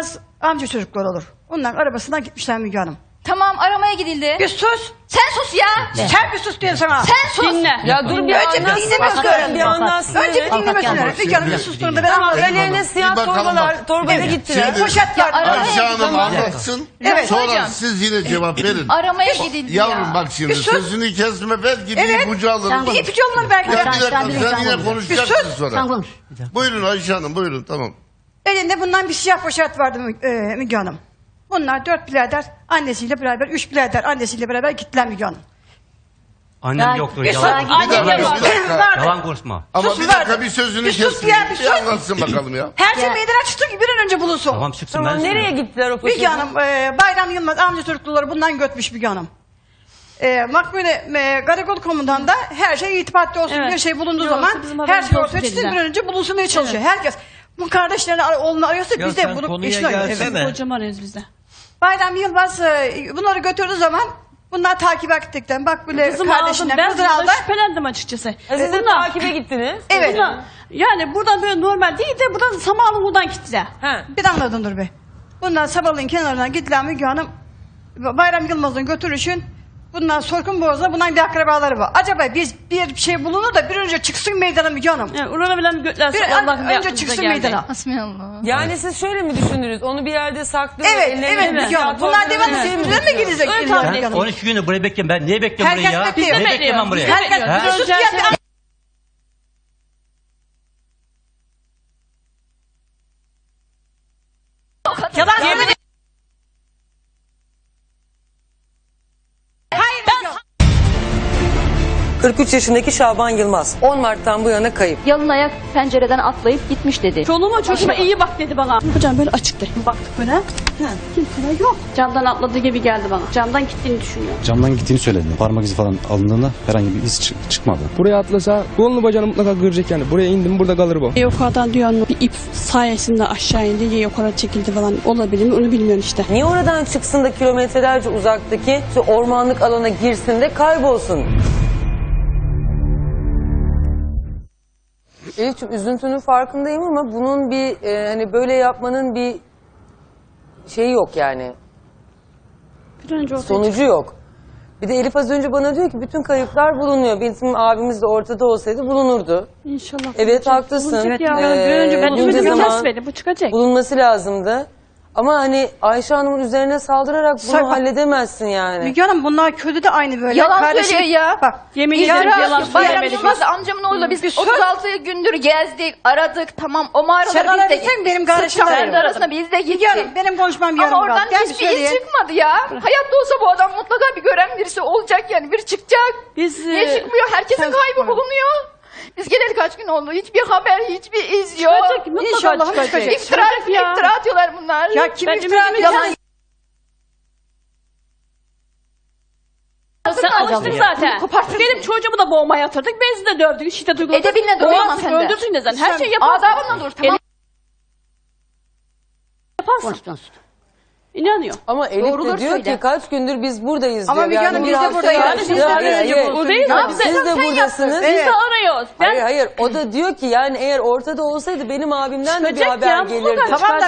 Yılmaz amca çocuklar olur. Onların arabasından gitmişler Müge Hanım. Tamam aramaya gidildi. Bir sus. Sen sus ya. Sen bir sus diyorum sana. Sen sus. Dinle. Ya dur bir Önce bir dinlemesi öğren. Bir anlatsın. Önce bir evet. dinlemesini öğren. Müge Hanım bir susturun da ben anlatayım. Ellerine siyah torbalar, torbayla gittiler. Poşet var. Ayşe Hanım anlatsın. Evet. Sonra siz yine cevap verin. Aramaya gidildi Yavrum ya. bak şimdi sözünü kesme Evet. bir ipucu alırım. Bir ipucu belki. Ya de. bir dakika Sen- yine konuşacaksın sonra. Sen konuş. Buyurun Ayşe Hanım buyurun tamam. Elinde bundan bir siyah poşet vardı Mü- e, Müge Hanım. Bunlar dört birader annesiyle beraber, üç birader annesiyle beraber gittiler Müge Hanım. Annem Ya- yoktur Bir yalan. dakika, Annem bir dakika. vardı. Yalan konuşma. Ama Sus bir dakika verdim. bir sözünü Bir sus kesmeyin. ya, bir Bir sus. anlatsın bakalım ya. Her şey meydana çıktı ki bir an önce bulunsun. Tamam çıksın Tamam ben nereye söylüyorum. gittiler o Müge? Hanım, e, Bayram Yılmaz amca çocukları bundan götmüş Müge Hanım. E, Makbule e, karakol komutanında her şey irtibatlı olsun Evet. bir şey bulunduğu Yoksa zaman bizim her haberimiz şey olsun ortaya çıksın dediler. bir an önce bulunsun çalışıyor. Herkes bu kardeşlerini ar- oğlunu arıyorsa Ya biz de bunu konuya işine gelsene. Hocam arıyoruz biz de. Bayram Yılmaz e, bunları götürdüğü zaman bunlar takip ettikten bak böyle Kızımı aldım. kardeşinden Ben kızını aldı. bundan şüphelendim açıkçası. E, Siz de Bunlar- takibe gittiniz. Evet. bunlar- Yani buradan böyle normal değil de buradan samanlı buradan gittiler. Ha. Bir anladın dur be. Bunlar sabahleyin kenarına gittiler Müge Hanım. Bayram Yılmaz'ın götürüşün bunlar Sorkun Boğazı'na bunların bir akrabaları var. Acaba biz bir şey bulunur da bir önce çıksın meydana Müge Hanım. Yani orana bilen götler Bir Allah'ın an, önce çıksın geldi. meydana. Hasbinallah. Yani siz şöyle mi düşündünüz? Onu bir yerde saklı. Evet, evet Müge Hanım. Bunlar torbalara devamlı bir şey mi üstüne mi gidecek? Öyle. Müge Ben Hanım? 13 gündür buraya bekliyorum. Ben niye bekliyorum Herkes burayı ya? bekliyor. Ne Biz de bekliyorum ben bekliyoruz. Herkes Ha? sus Önce- ya. bir- Yalan söyleme. 43 yaşındaki Şaban Yılmaz. 10 Mart'tan bu yana kayıp. Yalın ayak pencereden atlayıp gitmiş dedi. Çoluğuma çocuğuma iyi bak dedi bana. Hocam böyle açıktı. Baktık böyle. Ha. Kimseler yok. Camdan atladığı gibi geldi bana. Camdan gittiğini düşünüyor. Camdan gittiğini söyledi. Parmak izi falan alındığında herhangi bir iz çık- çıkmadı. Buraya atlasa kolunu bacağını mutlaka kıracak yani. Buraya indim burada kalır bu. Yukarıdan diyor bir ip sayesinde aşağı indi ya yukarı çekildi falan olabilir mi onu bilmiyorum işte. Niye oradan çıksın da kilometrelerce uzaktaki ormanlık alana girsin de kaybolsun? Elif'ciğim üzüntünün farkındayım ama bunun bir e, hani böyle yapmanın bir şeyi yok yani. Bir önce ortaya Sonucu yok. Bir de Elif az önce bana diyor ki bütün kayıplar bulunuyor. Bizim abimiz de ortada olsaydı bulunurdu. İnşallah. Evet bulacak. haklısın. Bulacak ya. Ee, bir önce ben bunca zaman kesmedim. Bu çıkacak. Bulunması lazımdı. Ama hani Ayşe Hanım'ın üzerine saldırarak bunu Sakın. halledemezsin yani. Müge Hanım bunlar kötü de aynı böyle. Yalan Kardeşim- söylüyor ya. Bak. Yemin İftira ederim yalan atıyor. Bayram söylemedik. Yılmaz amcamın oğluyla biz Bir sus. 36 gündür gezdik, aradık. Tamam o Sen mağaralara biz de gittik. benim kardeşim Kendi arıyor. arasında biz de Müge gittik. Hanım benim konuşmam yarım Ama oradan kaldı. Gel bir hiçbir iz söyleyeyim. çıkmadı ya. Hayatta olsa bu adam mutlaka bir gören birisi olacak yani. Bir çıkacak. Biz Niye e, çıkmıyor? Herkesin sen kaybı bulunuyor. Biz geleli kaç gün oldu? Hiçbir haber, hiçbir iz yok. çıkacak. Mutlaka İnşallah çıkacak. çıkacak. İftira, Çıkacak ya. iftira atıyorlar bunlar. Ya kim Ben iftira atıyor? kesmedim. Sen alıştın zaten. Benim çocuğumu da boğmaya yatırdık. Bezi de dövdük. Şiddet uyguladık. Edebinle ama sen de. Öldürsün de sen. Her şeyi yaparsın. Adabınla dur tamam. Yaparsın. Konuş konuş. İnanıyor. Ama Elif de diyor söyle. ki kaç gündür biz buradayız Ama diyor. Müge Hanım, biz de hafta buradayız. yani- Biz de Hayır, buradayız. hayır. De- Siz de Sen buradasınız. Biz de arıyoruz. Ben Hayır hayır o da diyor ki yani eğer ortada olsaydı benim abimden de bir çıkacak haber ya. gelirdi. Tamam da.